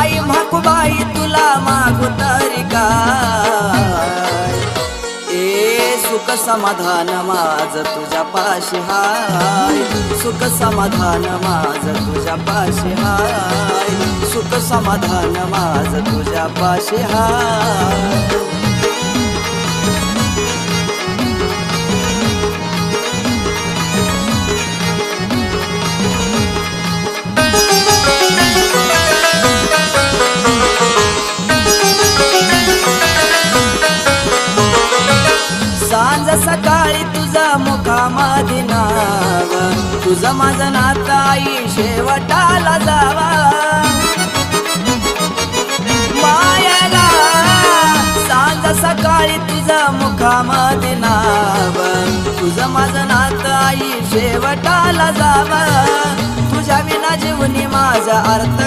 आई म्हाकुबाई तुला मागू तरी काय? ए सुख समाधान माझ तुझ्या पाशी हाय. सुख समाधान माझ तुझ्या पाशी हाय. सुख समाधान माझ तुझ्या पाशी हाय. सांज सकाळी तुझा मुखामध्ये नाव. तुझं माझं नातं आई शेवटाला जावा. मायाला सांज सकाळी तुझा मुखामध्ये नाव. तुझं माझं नातं आई शेवटाला जावा. तुझ्या विना जीवनी माझा अर्थ